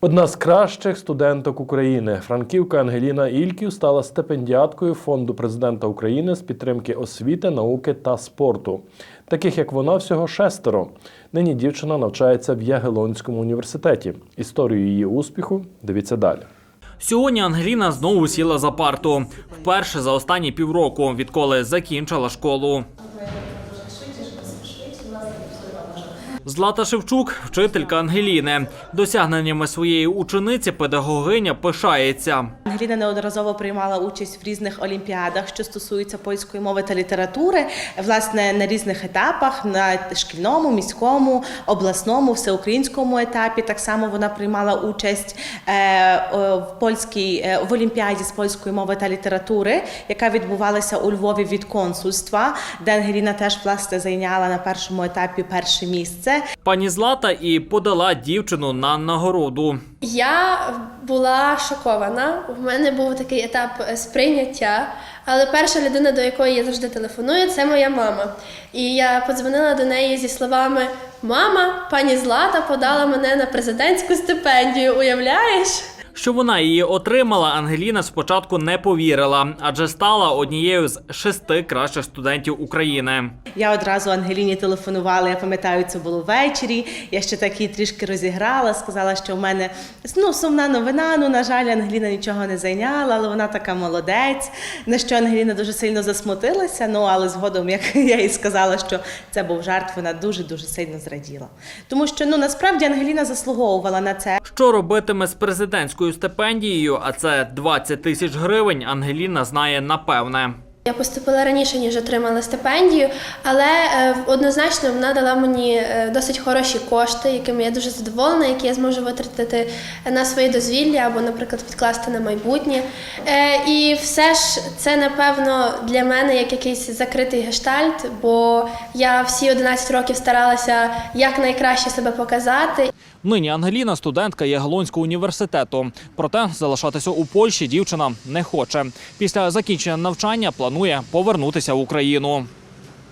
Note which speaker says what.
Speaker 1: Одна з кращих студенток України, франківка Ангеліна Ільків, стала стипендіаткою фонду президента України з підтримки освіти, науки та спорту. Таких як вона, всього шестеро. Нині дівчина навчається в Ягелонському університеті. Історію її успіху дивіться далі.
Speaker 2: Сьогодні Ангеліна знову сіла за парту. Вперше за останні півроку, відколи закінчила школу. Злата Шевчук, вчителька Ангеліни. Досягненнями своєї учениці педагогиня пишається.
Speaker 3: Ангеліна неодноразово приймала участь в різних олімпіадах, що стосуються польської мови та літератури, власне, на різних етапах на шкільному, міському, обласному, всеукраїнському етапі. Так само вона приймала участь е, в польській е, в олімпіаді з польської мови та літератури, яка відбувалася у Львові від консульства, де Ангеліна теж власне зайняла на першому етапі перше місце.
Speaker 2: Пані Злата і подала дівчину на нагороду.
Speaker 4: Я була шокована. У мене був такий етап е, сприйняття. Але перша людина, до якої я завжди телефоную, це моя мама. І я подзвонила до неї зі словами: Мама, пані Злата подала мене на президентську стипендію. Уявляєш?
Speaker 2: Що вона її отримала, Ангеліна спочатку не повірила, адже стала однією з шести кращих студентів України.
Speaker 3: Я одразу Ангеліні телефонувала. Я пам'ятаю, це було ввечері. Я ще так її трішки розіграла. Сказала, що в мене ну сумна новина. Ну на жаль, Ангеліна нічого не зайняла, але вона така молодець. На що Ангеліна дуже сильно засмутилася. Ну але згодом, як я їй сказала, що це був жарт, вона дуже дуже сильно зраділа. Тому що ну насправді Ангеліна заслуговувала на це.
Speaker 2: Що робитиме з президентською стипендією, а це 20 тисяч гривень, Ангеліна знає напевне.
Speaker 4: Я поступила раніше, ніж отримала стипендію, але е, однозначно вона дала мені е, досить хороші кошти, якими я дуже задоволена, які я зможу витратити на своє дозвілля або, наприклад, відкласти на майбутнє. Е, І все ж це, напевно, для мене як якийсь закритий гештальт, бо я всі 11 років старалася якнайкраще себе показати.
Speaker 2: Нині Ангеліна студентка Ягелонського університету. Проте залишатися у Польщі дівчина не хоче. Після закінчення навчання планує повернутися в Україну.